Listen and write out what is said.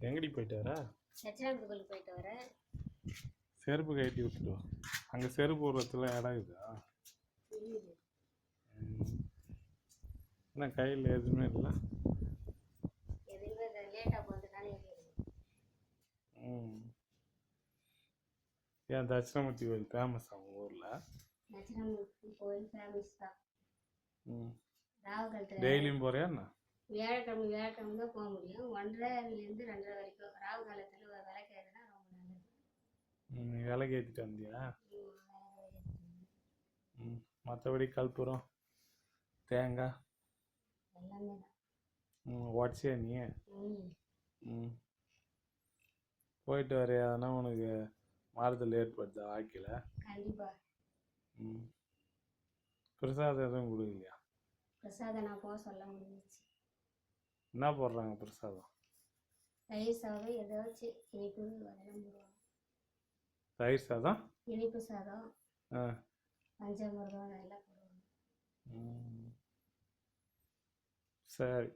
எங்கடி போயிட்டு வர. கோயிலுக்கு போயிட்டு செருப்பு கட்டி விட்டுட்டு வா. அங்கே செருப்பு விடுறதுல இடம் இருக்குதா. என்ன கையில் எதுவுமே இல்லை? ஏன் தட்சிணாமூர்த்தி கோயில் ஃபேமஸ் அவங்க ஊரில்? தட்சிணாமூர்த்தி கோயில் ஃபேமஸ் தான். ம். ராகுகாலத்தில் டெய்லியும் போறியா என்ன? வியாழக்கிழமை வியாழக்கிழமை தான் போக முடியும். ஒன்றரைலேருந்து ரெண்டரை வரைக்கும் ராகு காலத்தில் விளக்கேதுனா ரொம்ப நல்லது. விலைக்கு ஏற்றிட்டு வந்தியா? ம், விளக்கு மற்றபடி கற்பூரம் தேங்காய் எல்லாமே ம் உடச்சியா நீ? ம். போயிட்டு வரையா அதனா உனக்கு மாறுதல் ஏற்படுதா கண்டிப்பாக ம். பிரசாதம் எதுவும் கொடுக்கலையா? பிரசாதம் நான் போக சொல்ல முடிஞ்சிச்சு. என்ன போடுறாங்க பிரசாதம் தயிர் சாதம் ஏதாச்சும் இனிப்பு அதெல்லாம் போடுவாங்க. தயிர் சாதம்? இனிப்பு சாதம் ஆ. பஞ்சாமிர்தம் அதெல்லாம் போடுவாங்க. சரி.